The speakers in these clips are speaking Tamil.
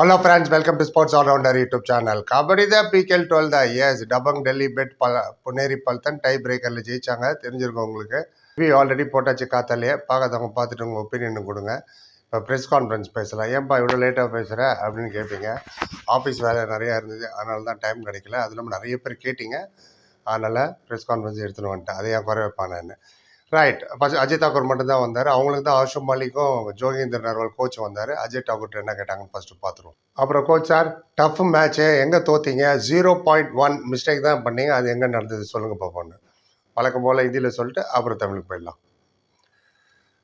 Hello friends welcome to sports allrounder YouTube channel kabaddi தான் பிகேல் டுவெல் தான். எஸ் டபங் டெல்லி பெட் பல புனேரி பல்தன் டை பிரேக்கரில் ஜெயிச்சாங்க. தெரிஞ்சிருக்கும் உங்களுக்கு. ரிவ்யூ ஆல்ரெடி போட்டாச்சு காத்தாலேயே. பார்க்காதவங்க பார்த்துட்டு உங்கள் ஒப்பீனியன் கொடுங்க. இப்போ ப்ரெஸ் கான்ஃபரன்ஸ் பேசலாம். ஏன்பா இவ்வளோ லேட்டாக பேசுகிற அப்படின்னு கேட்பீங்க ஆஃபீஸ் வேலை நிறையா இருந்தது. அதனால தான் டைம் கிடைக்கல. அது இல்லாமல் நிறைய பேர் கேட்டிங்க. அதனால் ப்ரெஸ் கான்ஃபரன்ஸ் எடுத்துன்னு வந்துட்டேன். அதை ஏன் குறை வைப்பானேன்னு. ரைட் ஃபஸ்ட் அஜய் தாக்கூர் மட்டும் தான் வந்தார் அவங்களுக்கு தான் ஆஷு மாலிக்கும் ஜோகேந்தர் நர்வால் கோச் வந்தார் அஜய் தாக்கூர் என்ன கேட்டாங்கன்னு ஃபஸ்ட்டு பார்த்துருவோம் அப்புறம் கோச் சார் டஃப் மேட்ச்சு எங்கே தோத்தீங்க ஜீரோ பாயிண்ட் ஒன் மிஸ்டேக் தான் பண்ணீங்க அது எங்கே நடந்தது சொல்லுங்கள் பார்ப்போன்னு வழக்கம் போல் ஹிந்தியில் சொல்லிட்டு அப்புறம் தமிழுக்கு போயிடலாம்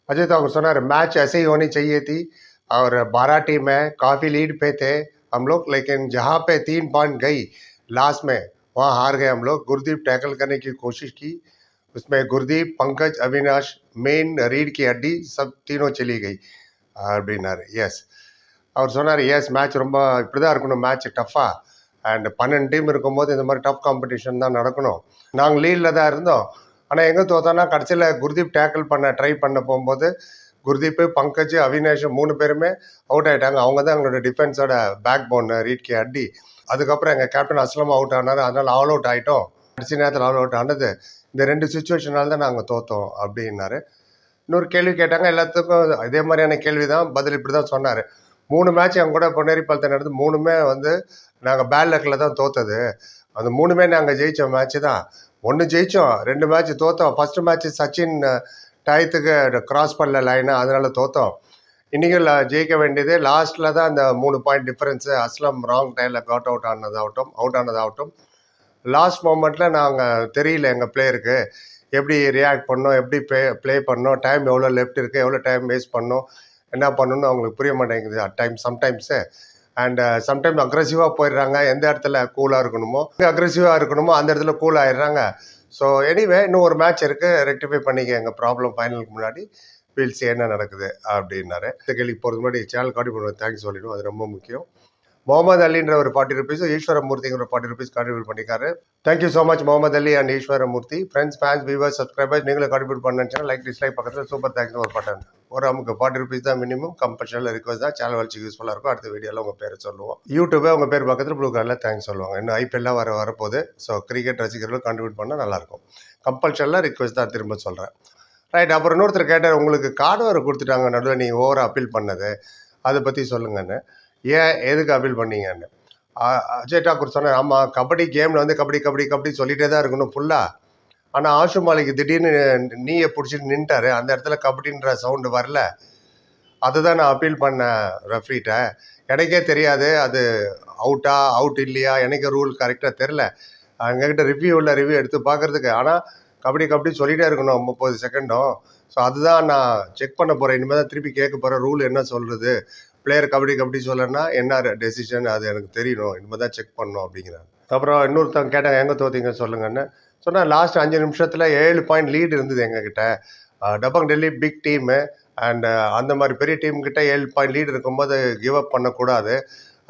अजय ठाकुर सुना मैच ऐसे ही होनी चाहिए थी और बारह टीम है काफ़ी लीड पे थे हम लोग लेकिन जहाँ पे तीन पॉइंट गई लास्ट में वहाँ हार गए हम लोग गुरदीप टैकल करने की कोशिश की उसमें गुरदीप पंकज अविनाश मेन रीड की हड्डी सब तीनों चली गई அப்படின்னாரு எஸ் அவர் சொன்னார் எஸ் மேட்ச் ரொம்ப இப்படி தான் இருக்கணும் மேட்ச் டஃப்பாக அண்ட் பன்னெண்டு டீம் இருக்கும்போது இந்த மாதிரி டஃப் காம்படிஷன் தான் நடக்கணும் நாங்கள் லீடில் தான் இருந்தோம் ஆனால் எங்கே தோத்தோன்னா கடைசியில் குர்தீப் டேக்கிள் பண்ண ட்ரை பண்ண போகும்போது குர்தீப் பங்கஜ் அவினாஷ் மூணு பேருமே அவுட் ஆயிட்டாங்க அவங்க தான் எங்களோட டிஃபென்ஸோட பேக் போன் ரீட்கி அடி அதுக்கப்புறம் எங்கள் கேப்டன் அஸ்லம் அவுட் ஆனார் அதனால் ஆல் அவுட் ஆகிட்டோம் கடைசி நேரத்தில் ஆல் அவுட் ஆனது இந்த ரெண்டு சுச்சுவேஷனால தான் நாங்கள் தோத்தோம் அப்படின்னாரு. இன்னொரு கேள்வி கேட்டாங்க எல்லாத்துக்கும் இதே மாதிரியான கேள்வி தான் பதில் இப்படி தான் சொன்னார். மூணு மேட்ச் என் கூட பொன்னேரி பழத்தை நடந்து மூணுமே வந்து நாங்கள் பேட் லக்கில் தான் தோத்தது. அந்த மூணுமே நாங்கள் ஜெயித்த மேட்ச்சு தான். ஒன்று ஜெயித்தோம் ரெண்டு மேட்ச் தோத்தோம். ஃபஸ்ட்டு மேட்ச் சச்சின் டயத்துக்கு கிராஸ் பண்ணல லைனை அதனால் தோத்தோம். இன்றைக்கி ஜெயிக்க வேண்டியது லாஸ்ட்டில் தான் அந்த மூணு பாயிண்ட் டிஃப்ரென்ஸு அஸ்லம் ராங் டைமில் காட் அவுட் ஆனதாகட்டும் அவுட் ஆனதாகட்டும். லாஸ்ட் மூமெண்ட்டில் நாங்கள் தெரியல எங்கள் பிளேயருக்கு எப்படி ரியாக்ட் பண்ணோம் எப்படி ப்ளே ப்ளே பண்ணோம் டைம் எவ்வளோ லெஃப்ட் இருக்குது எவ்வளோ டைம் வேஸ்ட் பண்ணோம் என்ன பண்ணணும்னு அவங்களுக்கு புரிய மாட்டேங்குது at time sometimes and sometime அக்ரெசிவாக போயிடுறாங்க. எந்த இடத்துல கூலாக இருக்கணுமோ எங்கே அக்ரெசிவாக இருக்கணுமோ அந்த இடத்துல கூல் ஆயிடுறாங்க. ஸோ எனிவே இன்னும் ஒரு மேட்ச் இருக்குது ரெக்டிஃபை பண்ணிக்க எங்கள் ப்ராப்ளம் ஃபைனலுக்கு முன்னாடி. வீல்ஸ் என்ன நடக்குது அப்படின்னாரு. இந்த கேள்வி போகிறதுக்கு முன்னாடி சேனல் காட்டி பண்ணுவோம் தேங்க்ஸ் சொல்லிவிடும் அது ரொம்ப முக்கியம். முகமது அலின்ற ஒரு ஃபார்ட்டி ருபீஸ் ஈஸ்வரமூர்த்திங்கிற forty rupees contribute பண்ணிக்காரு thank you so much Mohammed Ali and Eswaramoorthy. Friends fans viewers subscribers நீங்களும் கான்ட்ரிபியூட் பண்ணுச்சுன்னா லைக் டிஸ்லைக் பக்கத்தில் சூப்பர் தேங்க்ஸ் ஒரு பட்டன் ஒரு நமக்கு ஃபார்ட்டி ருபீஸ் தான் மினிமம் கம்பல்ஷனில் ரிக்வஸ்ட் தான். சேனல் வச்சு யூஸ்ஃபுல்லாக இருக்கும். அடுத்த வீடியோவில் உங்கள் பேரை சொல்லுவோம். யூடியூபே உங்கள் பேர் பக்கத்தில் ப்ளூ கலரில் தேங்க்ஸ் சொல்லுவாங்க. இன்னும் ஐபிஎல்லாம் வர வரப்போகுது. ஸோ கிரிக்கெட் ரசிகர்களும் கான்ட்ரிபியூட் பண்ணால் நல்லாயிருக்கும் கம்பல்ஷனில் ரிக்வஸ்ட் தான் திரும்ப சொல்கிறேன் ரைட் அப்புறம் இன்னொருத்தர் கேட்டார் உங்களுக்கு கார்டு வர கொடுத்துட்டாங்க நடுவில் நீங்கள் ஓவராக அப்பீல் பண்ணது. அதை பற்றி சொல்லுங்கன்னு. ஏன் எதுக்கு அப்பீல் பண்ணீங்கன்னு? அஜய் டாக்கூர் சொன்னார் ஆமாம் கபடி கேமில் வந்து கபடி கபடி கபடி சொல்லிகிட்டே தான் இருக்கணும் ஃபுல்லாக ஆனால் ஆஷு மாலிக் திடீர்னு நீயை பிடிச்சிட்டு நின்ட்டார். அந்த இடத்துல கபடின்ற சவுண்டு வரல. அதுதான் நான் அப்பீல் பண்ணேன் ரெஃப்ரிட்ட எனக்கே தெரியாது அது அவுட்டா அவுட் இல்லையா? எனக்கு ரூல் கரெக்டாக தெரில எங்ககிட்ட ரிவ்யூ உள்ள ரிவ்யூ எடுத்து பார்க்குறதுக்கு. ஆனால் கபடி கபடி சொல்லிகிட்டே இருக்கணும் முப்பது செகண்டும் ஸோ அதுதான் நான் செக் பண்ண போகிறேன் இனிமேல் தான் திருப்பி கேட்க போகிறேன் ரூல் என்ன சொல்கிறது பிளேயர் கபடி கபடி சொல்லனா என்ன டெசிஷன் அது எனக்கு தெரியணும். இனிமேல் தான் செக் பண்ணணும் அப்படிங்கிறாங்க அப்புறம் இன்னொருத்தவங்க கேட்டாங்க எங்கே தோத்தீங்க? சொல்லுங்கன்னு. சொன்னால் லாஸ்ட் அஞ்சு நிமிஷத்தில் ஏழு பாயிண்ட் லீடு இருந்தது எங்ககிட்ட. Dabang Delhi big team and அந்த மாதிரி பெரிய டீம் கிட்ட ஏழு பாயிண்ட் லீடு இருக்கும்போது கிவ் அப் பண்ணக்கூடாது.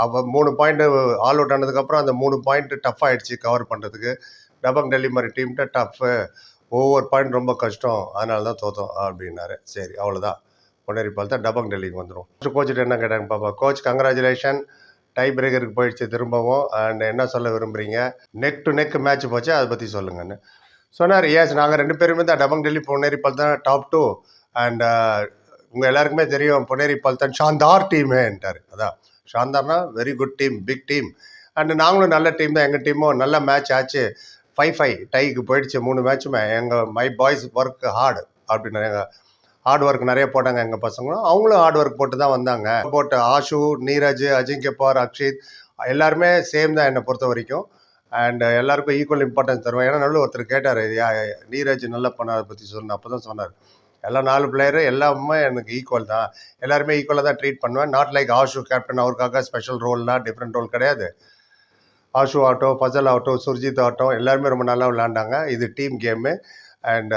அப்போ மூணு பாயிண்ட் ஆல் அவுட் ஆனதுக்கப்புறம் அந்த மூணு பாயிண்ட் டஃப் ஆகிடுச்சு கவர் பண்ணுறதுக்கு டபங் டெல்லி மாதிரி டீம்கிட்ட டஃப்பு ஒவ்வொரு பாயிண்ட் ரொம்ப கஷ்டம். அதனால தான் தோத்தோம் அப்படின்னாரு. சரி அவ்வளோதான் பொன்னேரி பால் தான் டபங் டெல்லிக்கு வந்துடும் கோச்சிட்டு என்ன கேட்டாங்க பாப்பா? கோச் கங்க்ராச்சுலேஷன் டை பிரேக்கருக்கு போயிடுச்சு திரும்பவும். அண்ட் என்ன சொல்ல விரும்புகிறீங்க நெக் டு நெக் மேட்ச் போச்சு? அதை பற்றி சொல்லுங்கன்னு. சொன்னார் எஸ் நாங்கள் ரெண்டு பேருமே தான் டபங் டெல்லி பொன்னேரி பால் தான் டாப் டூ அண்ட் உங்கள் எல்லாருக்குமே தெரியும் பொன்னேரி பால் தான் ஷாந்தார் டீமேன்ட்டார். அதான் ஷாந்தார்னா very good team big team and நாங்களும் நல்ல டீம் தான். எங்கள் டீமும் நல்ல மேட்ச் ஆச்சு. ஃபைவ் ஃபைவ் டைக்கு போயிடுச்சு மூணு மேட்சுமே எங்கள் மை பாய்ஸ் ஒர்க் ஹார்டு அப்படின்னு எங்கள் ஹார்ட் ஒர்க் நிறைய போட்டாங்க எங்கள் பசங்களும். அவங்களும் ஹார்ட் ஒர்க் போட்டு தான் வந்தாங்க. போட்டு ஆஷு நீரஜ் அஜிங்கே பார் அக்ஷித் எல்லாருமே சேம் தான் என்னை பொறுத்த வரைக்கும். அண்ட் எல்லாருக்கும் ஈக்குவல் இம்பார்ட்டன்ஸ் தருவேன். ஏன்னா நல்ல ஒருத்தர் கேட்டார் நீரஜ் நல்லா அதை பற்றி சொன்ன அப்போ தான் சொன்னார். எல்லா நாலு பிளேயரு எல்லாமே எனக்கு ஈக்குவல் தான். எல்லாருமே ஈக்குவலாக தான் ட்ரீட் பண்ணுவேன். நாட் லைக் ஆஷு கேப்டன் அவருக்காக ஸ்பெஷல் ரோல்லாம் டிஃப்ரெண்ட் ரோல் கிடையாது. ஆஷு ஆகட்டும் ஃபசல் ஆகட்டும் சுர்ஜித் ஆகட்டும் எல்லாருமே ரொம்ப நல்லா விளாண்டாங்க இது டீம் கேமு அண்ட்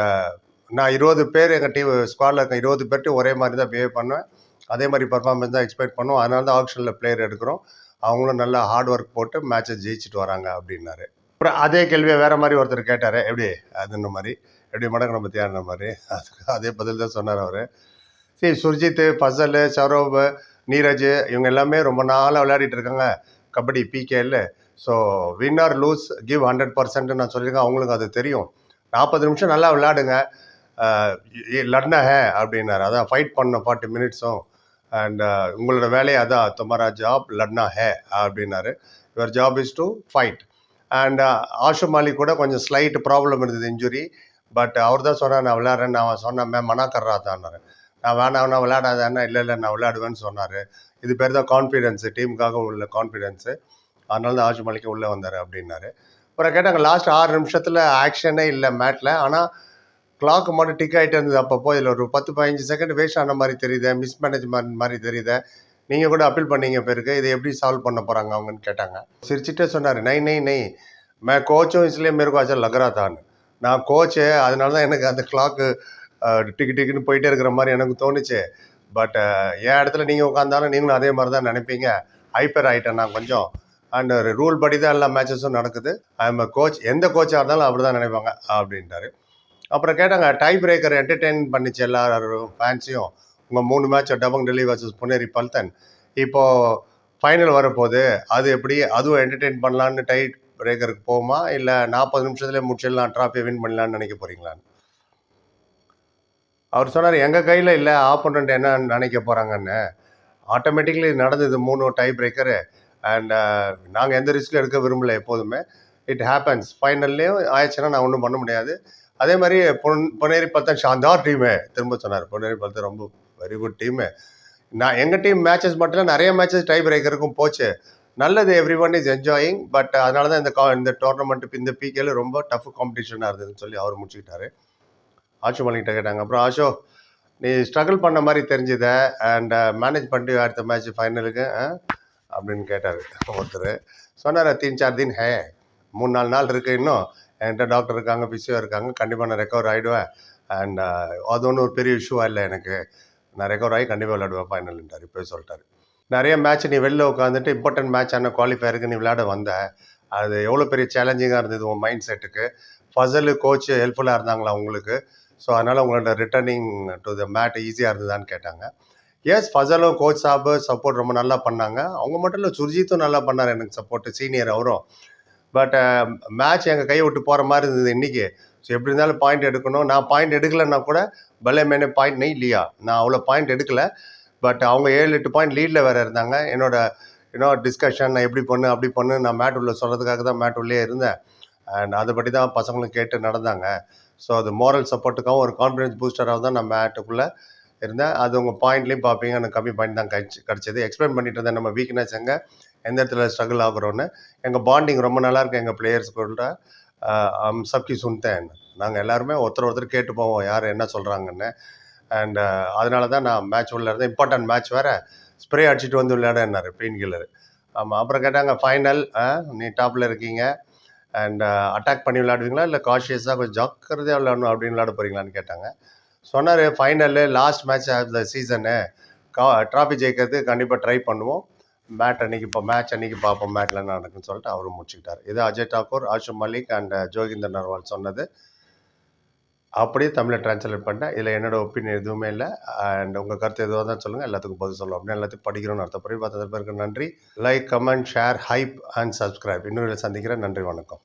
நான் இருபது பேர் எங்கள் டீம் ஸ்குவாடில் இருக்க இருபது பேர்ட்டும் ஒரே மாதிரி தான் பிஹேவ் பண்ணுவேன். அதே மாதிரி பர்ஃபார்மன்ஸ் தான் எக்ஸ்பெக்ட் பண்ணுவோம். அதனால தான் ஆப்ஷனில் பிளேயர் எடுக்கிறோம். அவங்களும் நல்லா ஹார்ட் ஒர்க் போட்டு மேட்சை ஜெயிச்சுட்டு வராங்க அப்படின்னாரு. அப்புறம் அதே கேள்வியை வேறு மாதிரி ஒருத்தர் கேட்டார். எப்படி? அதுன்ற மாதிரி? எப்படி மடங்கின பற்றியான்ற மாதிரி? அதுக்கு அதே பதில் தான் சொன்னார் அவர். சரி சுர்ஜித் ஃபசல் சௌரவ் நீரஜ் இவங்க எல்லாமே ரொம்ப நாளாக விளையாடிட்டு இருக்காங்க. Kabaddi பிகேல so win or lose give hundred percent நான் சொல்லியிருக்கேன். அவங்களுக்கு அது தெரியும். நாற்பது நிமிஷம் நல்லா விளையாடுங்க. லட்னா ஹே அப்படின்னாரு. அதான் ஃபைட் பண்ண ஃபார்ட்டி மினிட்ஸும் அண்ட் உங்களோட வேலையை அதான் துமாரா ஜாப் லட்னா ஹே அப்படின்னாரு. Your job is to fight and Ashu Malik கூட கொஞ்சம் ஸ்லைட் ப்ராப்ளம் இருந்தது இன்ஜுரி பட் அவர் தான் சொன்னார் நான் விளையாடுறேன். நான் சொன்னேன் மேம் மனாக்கர்ரா தான்னாரு. நான் வேணாம் நான் விளையாடாதேன்னா இல்லை இல்லை நான் விளையாடுவேன்னு சொன்னார். இது பேர் தான் கான்ஃபிடென்ஸு டீமுக்காக உள்ள கான்ஃபிடென்ஸு அதனால தான் ஆஷு மாலிக் உள்ளே வந்தார் அப்படின்னாரு. அப்புறம் கேட்டாங்க லாஸ்ட் ஆறு நிமிஷத்தில் ஆக்ஷனே இல்லை மேட்டில் ஆனால் கிளாக் மட்டும் டிக் ஆகிட்டே இருந்தது. அப்பப்போ இதில் ஒரு பத்து பதினஞ்சு செகண்ட் வேஸ்ட் ஆன மாதிரி தெரியுது. மிஸ் மிஸ்மேனேஜ்மெண்ட் மாதிரி தெரியுது. நீங்கள் கூட அப்பீல் பண்ணீங்க பிறகு. இதை எப்படி சால்வ் பண்ண போகிறாங்க அவங்கன்னு கேட்டாங்க. சிரிச்சுட்டே சொன்னார் நை நை நை மே கோச்சும் இஸ்லே மேற்கோ லக்ரா தான் நான் கோச்சு அதனால தான் எனக்கு அந்த கிளாக்கு டிக்கு டிக்குன்னு போயிட்டே இருக்கிற மாதிரி எனக்கு தோணுச்சு. பட் என் இடத்துல நீங்கள் உட்காந்தாலும் நீங்களும் அதே மாதிரி தான் நினைப்பீங்க. ஹைப்பர் ஆகிட்டேன் நான் கொஞ்சம். அண்ட் ரூல் படி தான் எல்லா மேட்சஸும் நடக்குது. அது எம் கோச் எந்த கோச்சாக இருந்தாலும் அப்படி தான் நினைப்பாங்க அப்படின்ட்டாரு. அப்புறம் கேட்டாங்க டை பிரேக்கர் என்டர்டெயின் பண்ணிச்சு எல்லாரும் ஃபேன்ஸையும் உங்கள் மூணு மேட்ச் டபங் டெல்லி வர்சஸ் புனேரி பல்தன். இப்போது ஃபைனல் வரப்போகுது. அது எப்படி? அதுவும் என்டர்டெயின் பண்ணலான்னு டை பிரேக்கருக்கு போகுமா? இல்லை நாற்பது நிமிஷத்துலேயே முடிச்சிடலாம் ட்ராஃபியை வின் பண்ணலான்னு நினைக்க போகிறீங்களான்னு அவர் சொன்னார் எங்கள் கையில் இல்லை ஆப்போனண்ட் என்ன நினைக்க போகிறாங்கன்னு ஆட்டோமேட்டிக்லி நடந்தது மூணு டை பிரேக்கரு அண்ட் நாங்கள் எந்த ரிஸ்க்கும் எடுக்க விரும்பலை எப்போதுமே. இட் ஹேப்பன்ஸ் ஃபைனல்லையும் ஆயிடுச்சுன்னா நான் ஒன்றும் பண்ண முடியாது. அதே மாதிரி பொன் பொன்னேரி பார்த்தா ஷாந்தார் டீமு திரும்ப சொன்னார். பொன்னேரி பார்த்தா ரொம்ப வெரி குட் டீமு நான் எங்கள் டீம் மேட்சஸ் மட்டும் இல்லை நிறைய மேட்சஸ் டை பிரேக்கருக்கும் போச்சு. நல்லது everyone is enjoying but அதனால தான் இந்த கா இந்த டோர்னமெண்ட் இந்த பிகேல ரொம்ப டஃப் காம்படிஷனாக இருந்ததுன்னு சொல்லி அவர் முடிச்சுக்கிட்டாரு. ஆஷோ மாலிகிட்ட கேட்டாங்க. அப்புறம் ஆஷோ நீ ஸ்ட்ரகிள் பண்ண மாதிரி தெரிஞ்சுத அண்ட் மேனேஜ் uh, பண்ணிட்டு அடுத்த மேட்ச் ஃபைனலுக்கு அப்படின்னு கேட்டார். ஒருத்தர் சொன்னார் தீன் சார் தின் ஹே மூணு நாலு நாள் இருக்குது இன்னும். என்கிட்ட டாக்டர் இருக்காங்க பிசியோ இருக்காங்க கண்டிப்பாக நான் ரெக்கவர் ஆகிடுவேன் அண்ட் அது ஒன்றும் ஒரு பெரிய இஷ்யூவாக இல்லை எனக்கு. நான் ரெக்கவர் ஆகி கண்டிப்பாக விளையாடுவேன் ஃபைனல்ன்றார் இப்போ சொல்லிட்டாரு. நிறைய மேட்ச் நீ வெளில உட்காந்துட்டு இம்பார்ட்டன்ட் மேட்ச் ஆன குவாலிஃபயருக்கு நீ விளையாட வந்த. அது எவ்வளோ பெரிய சேலஞ்சிங்காக இருந்தது உன் மைண்ட் செட்டுக்கு ஃபசலு கோச்சு ஹெல்ப்ஃபுல்லாக இருந்தாங்களா உங்களுக்கு? ஸோ அதனால் உங்களோட ரிட்டர்னிங் டு த மேட் ஈஸியாக இருந்ததான்னு கேட்டாங்க. எஸ் ஃபசலும் கோச் சாப்பு சப்போர்ட் ரொம்ப நல்லா பண்ணாங்க. அவங்க மட்டும் இல்லை சுர்ஜித்தும் நல்லா பண்ணார் எனக்கு சப்போர்ட்டு சீனியர் அவரும். பட் மேட்ச் எங்கள் கையை விட்டு போகிற மாதிரி இருந்தது இன்றைக்கி ஸோ எப்படி இருந்தாலும் பாயிண்ட் எடுக்கணும். நான் பாயிண்ட் எடுக்கலைன்னா கூட பலே மேனே பாயிண்ட் நெய் இல்லையா? நான் அவ்வளோ பாயிண்ட் எடுக்கல. பட் அவங்க ஏழு எட்டு பாயிண்ட் லீடில் வேறு இருந்தாங்க. என்னோட இன்னும் டிஸ்கஷன் நான் எப்படி பண்ணு அப்படி பண்ணு நான் மேட் உள்ள சொல்கிறதுக்காக தான் மேட் உள்ளே இருந்தேன். அண்ட் அதுபடி தான் பசங்களும் கேட்டு நடந்தாங்க. ஸோ அது மோரல் சப்போர்ட்டுக்காகவும் ஒரு கான்ஃபிடன்ஸ் பூஸ்டராக தான் நான் மேட்டுக்குள்ளே இருந்தேன். அது உங்கள் பாயிண்ட்லேயும் பார்ப்பீங்க எனக்கு கம்மி பாயிண்ட் தான் கிடச்சி கிடச்சிது. எக்ஸ்பிளைன் பண்ணிட்டு இருந்தேன் நம்ம வீக்னஸ் எங்கே. எந்த இடத்துல ஸ்ட்ரகிள் ஆகுறோன்னு. எங்கள் பாண்டிங் ரொம்ப நல்லாயிருக்கு எங்கள் பிளேயர்ஸ் கூட. அம் சப்கி சுன்தேன் நாங்கள் எல்லாருமே ஒருத்தர் ஒருத்தர் கேட்டு போவோம் யார் என்ன சொல்கிறாங்கன்னு அண்ட் அதனால தான் நான் மேட்ச் உள்ள இருந்தேன். இம்பார்ட்டன்ட் மேட்ச் வேறு. ஸ்ப்ரே அடிச்சுட்டு வந்து விளையாடனாரு பெயின் கில்லர் ஆமாம் அப்புறம் கேட்டாங்க ஃபைனல் நீ டாப்பில் இருக்கீங்க. அண்ட் அட்டாக் பண்ணி விளையாடுவீங்களா? இல்லை காஷியஸாக கொஞ்சம் ஜாக்கிரதையாக விளையாடணும் அப்படின்னு விளையாட போகிறீங்களான்னு கேட்டாங்க. சொன்னார் final last match of the season கா ட்ராஃபி ஜெயிக்கிறது கண்டிப்பாக ட்ரை பண்ணுவோம். மேட் அன்னைக்கு இப்போ மேட்ச் அன்னைக்கு பார்ப்போம் மேட்டில் நடக்கும்னு நடக்குன்னு சொல்லிட்டு அவரும் முடிச்சுக்கிட்டார். இது அஜய் தாக்கூர் ஆஷிம் மலிக் அண்ட் uh, ஜோகிந்தர் நர்வால் சொன்னது. அப்படியே தமிழை ட்ரான்ஸ்லேட் பண்ணிட்டேன். இதில் என்னோட ஒப்பீனியன் எதுவுமே இல்லை. அண்ட் உங்கள் கருத்து எதுவாக தான் சொல்லுங்கள் எல்லாத்துக்கும் பதில் சொல்லுவோம் அப்படின்னு எல்லாத்தையும் படிக்கிறோம்னு அர்த்தப்படி பார்த்தது பேருக்கு நன்றி. Like comment share hype and subscribe இன்னொரு சந்திக்கிறேன். நன்றி வணக்கம்.